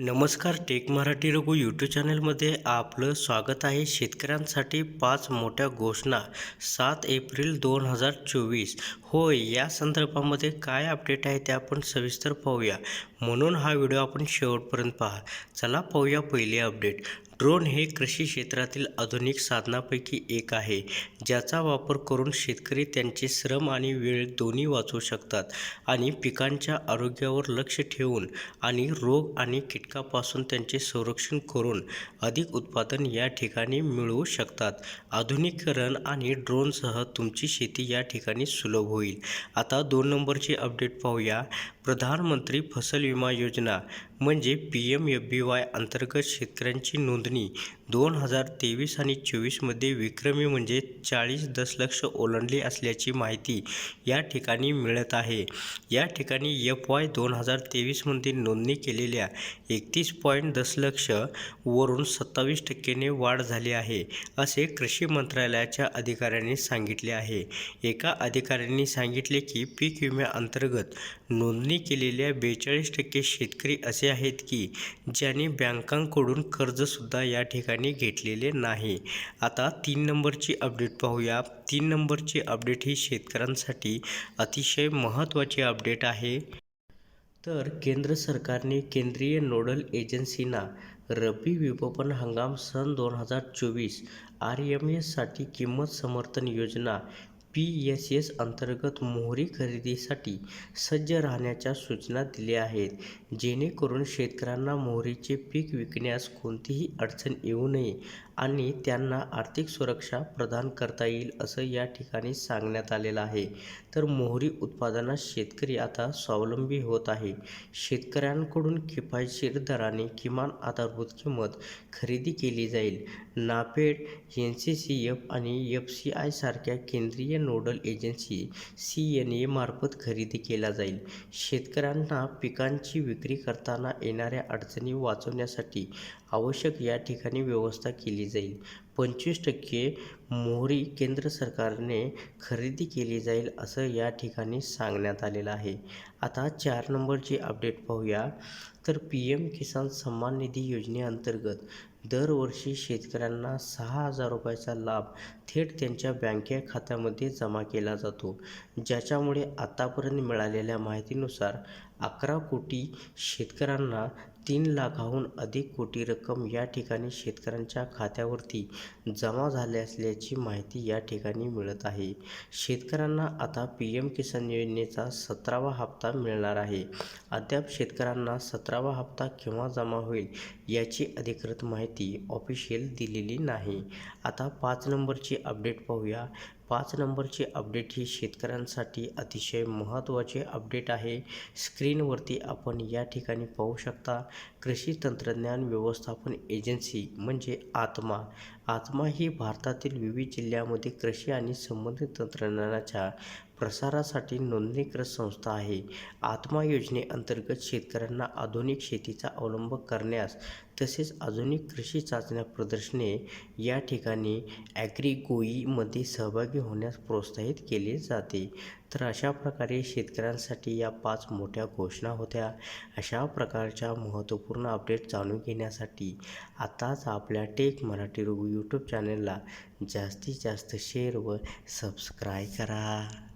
नमस्कार take Marathi Raghu YouTube चॅनलमध्ये आपलं स्वागत आहे. शेतकऱ्यांसाठी पाच मोठ्या घोषणा सात एप्रिल दोन हजार चोवीस. होय या संदर्भामध्ये काय अपडेट आहे ते आपण सविस्तर पाहूया. म्हणून हा व्हिडिओ आपण शेवटपर्यंत पहा. चला पाहूया पहिले अपडेट ड्रोन हे कृषी क्षेत्रातील आधुनिक साधनापैकी एक आहे ज्याचा वापर करून शेतकरी त्यांचे श्रम आणि वेळ दोन्ही वाचवू शकतात आणि पिकांच्या आरोग्यावर लक्ष ठेवून आणि रोग आणि कीटकापासून त्यांचे संरक्षण करून अधिक उत्पादन या ठिकाणी मिळवू शकतात. आधुनिकीकरण आणि ड्रोनसह तुमची शेती या ठिकाणी सुलभ होईल. आता दोन नंबरची अपडेट पाहूया. प्रधानमंत्री फसल विमा योजना म्हणजे P M F B Y अंतर्गत शेतकऱ्यांची नोंदणी दोन हजार तेवीस आणि चोवीसमध्ये विक्रमी म्हणजे चाळीस दशलक्ष ओलांडली असल्याची माहिती या ठिकाणी मिळत आहे. या ठिकाणी एफ वाय दोन हजार तेवीसमध्ये नोंदणी केलेल्या एकतीस पॉईंट दशलक्ष वरून सत्तावीस टक्क्याने वाढ झाली आहे असे कृषी मंत्रालयाच्या अधिकाऱ्यांनी सांगितले आहे. एका अधिकाऱ्यांनी सांगितले की पीक विम्याअंतर्गत नोंदणी केलेल्या बेचाळीस टक्के शेतकरी असे आहेत की ज्यांनी बँकांकडून कर्जसुद्धा या ठिकाणी घेतलेले नाही. आता तीन नंबरची अपडेट पाहूया. तीन नंबरची अपडेट ही शेतकऱ्यांसाठी अतिशय महत्त्वाची अपडेट आहे. तर केंद्र सरकारने केंद्रीय नोडल एजन्सीना रब्बी विपणन हंगाम सन दोन हजार चोवीस आर एम एससाठी किंमत समर्थन योजना पी एस एस अंतर्गत मोहरी खरेदीसाठी सज्ज राहण्याच्या सूचना दिल्या आहेत. जेणेकरून शेतकऱ्यांना मोहरीचे पीक विकण्यास कोणतीही अडचण येऊ नये. आणि त्यांना आर्थिक सुरक्षा प्रदान करता येईल असं या ठिकाणी सांगण्यात आलेलं आहे. तर मोहरी उत्पादनात शेतकरी आता स्वावलंबी होत आहे. शेतकऱ्यांकडून किफायतशीर दराने किमान आधारभूत किंमत खरेदी केली जाईल. NAFED N C C F आणि एफ सी आय सारख्या केंद्रीय nodal agency C N A मार्फत खरेदी केला जाईल. शेतकऱ्यांना पिकांची विक्री करताना येणाऱ्या अडचणी वाचवण्यासाठी आवश्यक या ठिकाणी व्यवस्था केली जाईल. पंचवीस टक्के मोहरी केंद्र सरकारने खरेदी केली जाईल असं या ठिकाणी सांगण्यात आलेलं आहे. आता चार नंबरची अपडेट पाहूया. तर पी एम किसान सन्मान निधी योजनेअंतर्गत दरवर्षी शेतकऱ्यांना सहा हजार रुपयाचा लाभ थेट त्यांच्या बँके खात्यामध्ये जमा केला जातो. ज्याच्यामुळे आतापर्यंत मिळालेल्या माहितीनुसार अकरा कोटी शेतकऱ्यांना तीन लाखाहून अधिक कोटी रक्कम या ठिकाणी शेतकऱ्यांच्या खात्यावरती जमा झाले असल्याची माहिती या ठिकाणी मिळत आहे. शेतकऱ्यांना आता पी एम किसान योजनेचा सतरावा हप्ता मिळणार आहे. अद्याप शेतकऱ्यांना अठरावा हप्ता केव्हा जमा होईल याची अधिकृत माहिती ऑफिशियल दिलेली नाही. आता पाच नंबरची अपडेट पाहूया. पाच नंबरची अपडेट ही शेतकऱ्यांसाठी अतिशय महत्त्वाचे अपडेट आहे. स्क्रीनवरती आपण या ठिकाणी पाहू शकता कृषी तंत्रज्ञान व्यवस्थापन एजन्सी म्हणजे आत्मा. आत्मा ही भारतातील विविध जिल्ह्यामध्ये कृषी आणि संबंधित तंत्रज्ञानाच्या प्रसारासाठी नोंदणीकृत संस्था आहे. आत्मा योजनेअंतर्गत शेतकऱ्यांना आधुनिक शेतीचा अवलंब करण्यास तसेच आधुनिक कृषी चाचण्या प्रदर्शने या ठिकाणी ॲग्रीगोईमध्ये सहभागी होण्यास प्रोत्साहित केले जाते. तर अशा प्रकारे शेतकऱ्यांसाठी या पाच मोठ्या घोषणा होत्या. अशा प्रकारच्या महत्त्वपूर्ण अपडेट जाणून घेण्यासाठी आताच आपल्या टेक मराठी रघु यूट्यूब चॅनलला जास्तीत जास्त शेअर व सबस्क्राईब करा.